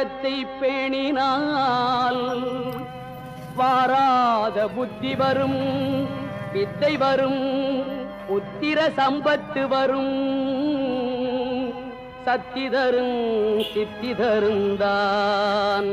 உலகத்தை பேணினால் வாராத புத்தி வரும் வித்தை வரும் உத்திர சம்பத்து வரும். சக்தி தரும் சித்தி தருந்தான்.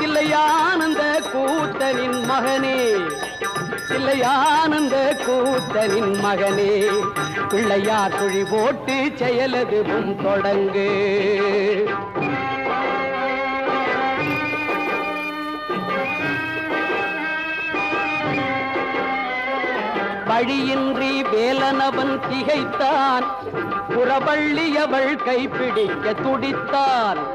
சில்லையானந்த கூத்தனின் மகனே. சில்லையானந்த கூத்தனின் மகனே. பிள்ளையார் குழி போட்டு செயலதுவும் தொடங்கு. வழியின்றி வேலனவன் திகைத்தான். புறவள்ளியவள் கைப்பிடிக்க துடித்தான்.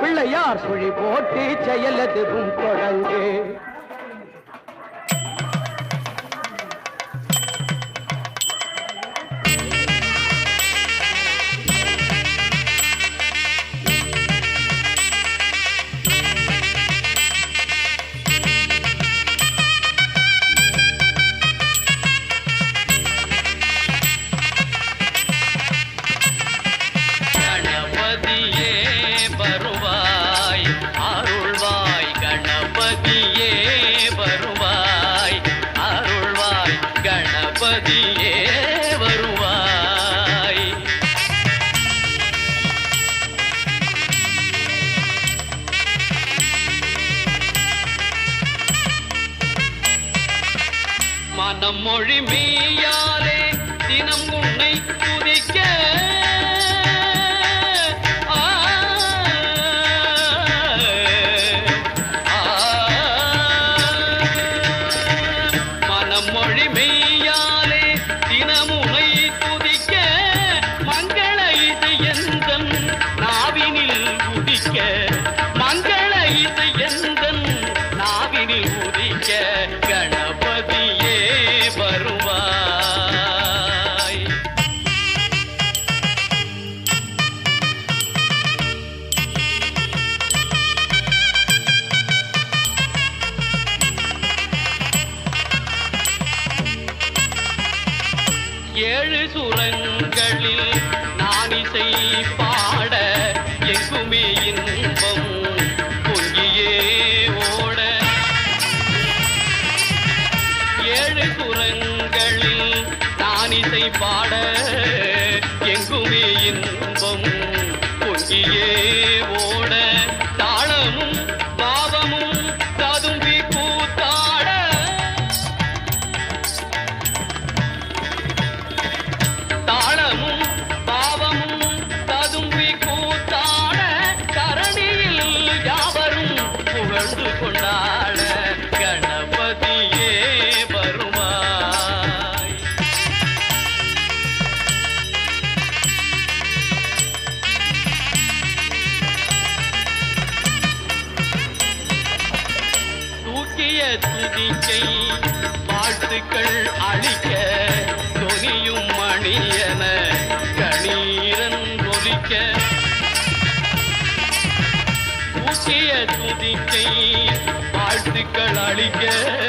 பிள்ளையார் சுழி போட்டு செயலதுவும் தொடங்கு. keep on. வாழ்த்துக்கள்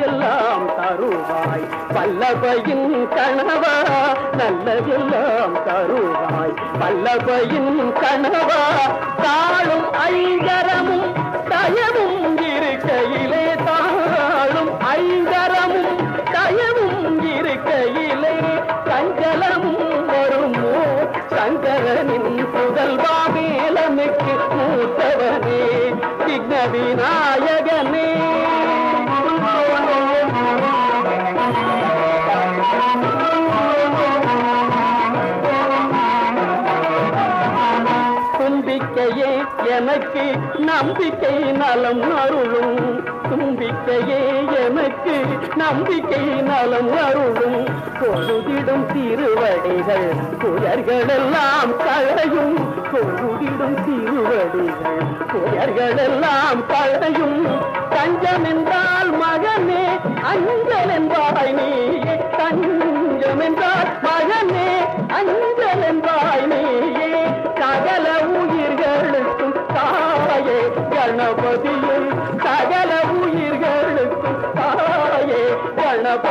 நல்லதெல்லாம் தருவாய். வல்லபையின் கணவா நல்லதெல்லாம் தருவாய். வல்லபையின் கணவா தாழும் ஐங்கரமும் தயவும் இருக்கையிலே தாழும் ஐங்கரம் நம்பிக்கை நலம் அருளும். தும்பிக்கையே எனக்கு நம்பிக்கை நலம் அருளும். பொழுதிடும் திருவடிகள் புயர்களெல்லாம் களையும் பொழுதிடும் திருவடிகள் புயர்களெல்லாம் களையும் தஞ்சம் என்றால் மகனே அஞ்சல் என்பாய் நீ. தஞ்சம் என்றால் மகனே அஞ்சல் என்பாய் நீ.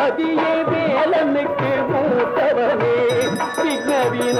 கணபதியே வேலனுக்கு மூத்தவனே விக்ன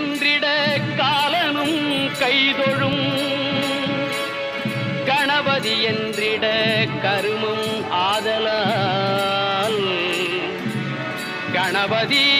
என்றிட காலனும் கைதொழும். கணபதி என்றிட கருமம் ஆதலால். கணபதி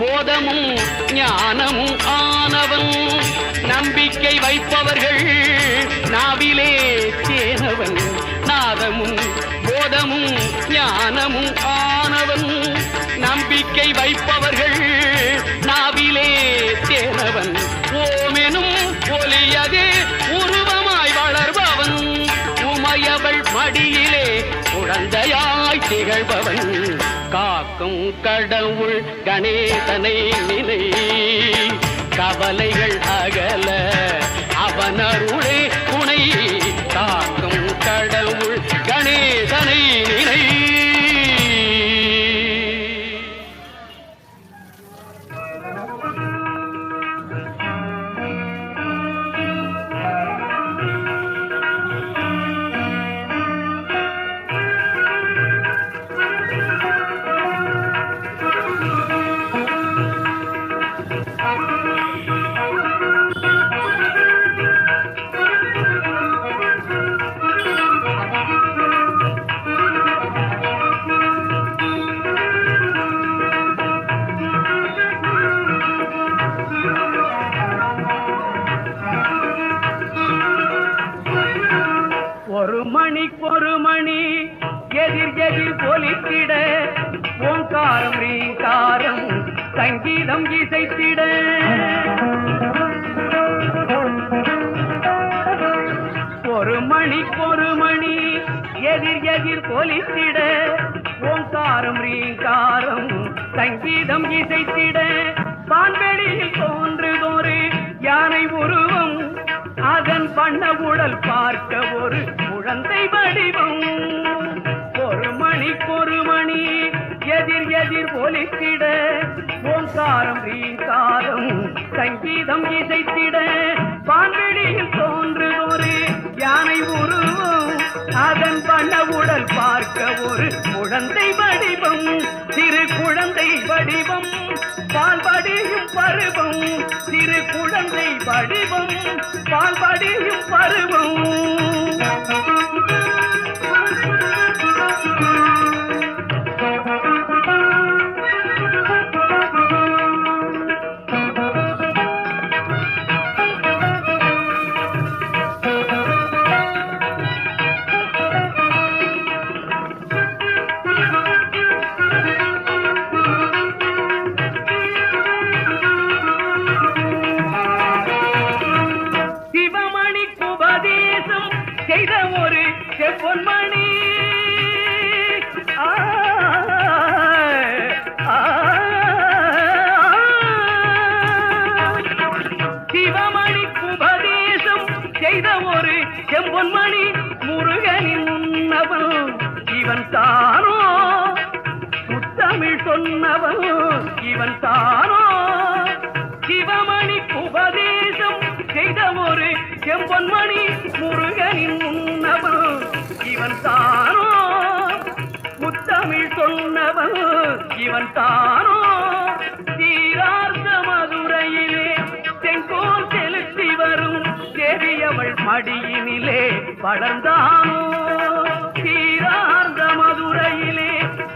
போதமும் ஞானமும் ஆனவன். நம்பிக்கை வைப்பவர்கள் நாவிலே தேனவன் நாதமும் போதமும் ஞானமும் ஆனவன். நம்பிக்கை வைப்பவர்கள் நாவிலே தேனவன் ஓமெனும் ஒலியதே உருவமாய் வளர்பவன். உமையவள் மடியிலே குழந்தையாய் திகழ்பவன். காக்கும் கடவுள் கணேசனை நிலை கவலைகள் அகல அவன் சங்கீதம் இசைத்திட வான்வெளியில் தோன்றுதொரு யானை உருவம். அதன் பண்ண உடல் பார்க்க ஒரு குழந்தை வடிவம். ஒரு மணிக்கு ஒரு மணி எதிர் எதிர் ஒலித்திட. ஓங்காரம் ரீங்காரம் சங்கீதம் இசைத்திட. வான்வெளியில் தோன்றுதொரு யானை உருவம். அதன் பண்ண உடல் பார்க்க ஒரு குழந்தை வடிவம் சிறு குழந்தை வடிவம் பால்படியும் பருவம் சிறு குழந்தை வடிவம் பால்படியும் பருவம். செய்த ஒரு செம்பொன்மணி முருகனின் முன்னவன் இவன் தானோ? முத்தமிழ் சொன்னவன் இவன் தானோ? சிவமணி உபதேசம் செய்த ஒரு செம்பொன்மணி முருகனின் முன்னவன் இவன் தானோ? முத்தமிழ் சொன்னவன் இவன் தானோ? மடியினிலே வளர்ந்தானோ? தீரார்ந்த மதுரையிலே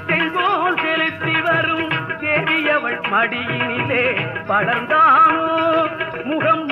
செங்கோல் செலுத்தி வரும் தேவியவள் மடியினிலே வளர்ந்தானோ? முகம்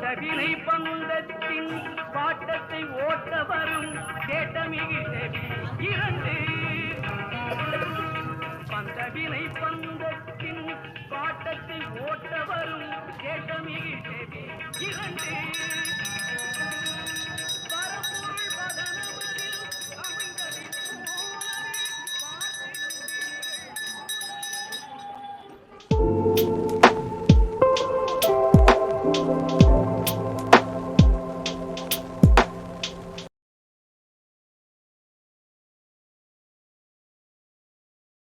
வினை பங்கத்தின் பாட்டத்தை ஓட்ட வரும் கேட்ட